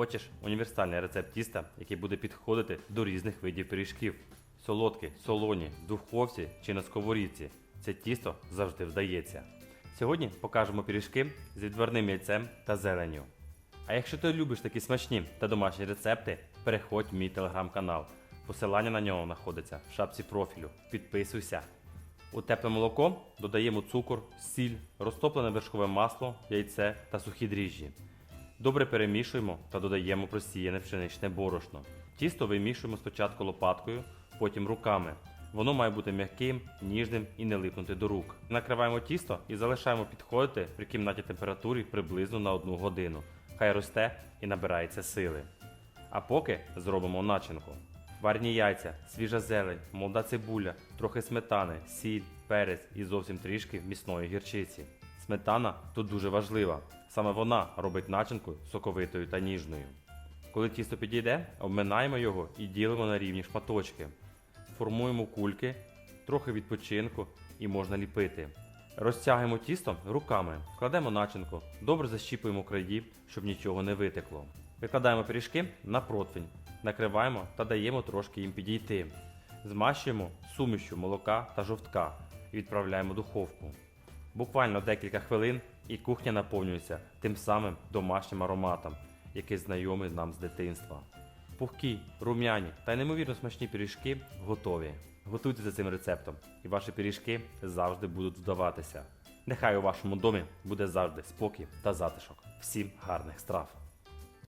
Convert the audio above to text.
Хочеш універсальний рецепт тіста, який буде підходити до різних видів пиріжків. Солодкі, солоні, духовці чи на сковорідці. Це тісто завжди вдається. Сьогодні покажемо пиріжки з відварним яйцем та зеленню. А якщо ти любиш такі смачні та домашні рецепти, переходь в мій телеграм-канал. Посилання на нього знаходиться в шапці профілю. Підписуйся. У тепле молоко додаємо цукор, сіль, розтоплене вершкове масло, яйце та сухі дріжджі. Добре перемішуємо та додаємо просіяне пшеничне борошно. Тісто вимішуємо спочатку лопаткою, потім руками. Воно має бути м'яким, ніжним і не липнути до рук. Накриваємо тісто і залишаємо підходити при кімнатній температурі приблизно на 1 годину. Хай росте і набирається сили. А поки зробимо начинку. Варні яйця, свіжа зелень, молода цибуля, трохи сметани, сіль, перець і зовсім трішки місної гірчиці. Сметана тут дуже важлива. Саме вона робить начинку соковитою та ніжною. Коли тісто підійде, обминаємо його і ділимо на рівні шматочки. Формуємо кульки, трохи відпочинку і можна ліпити. Розтягуємо тісто руками, кладемо начинку, добре защіпуємо краї, щоб нічого не витекло. Викладаємо пиріжки на противень, накриваємо та даємо трошки їм підійти. Змащуємо сумішю молока та жовтка і відправляємо духовку. Буквально декілька хвилин і кухня наповнюється тим самим домашнім ароматом, який знайомий нам з дитинства. Пухкі, рум'яні та неймовірно смачні пиріжки готові. Готуйте за цим рецептом, і ваші пиріжки завжди будуть вдаватися. Нехай у вашому домі буде завжди спокій та затишок. Всім гарних страв!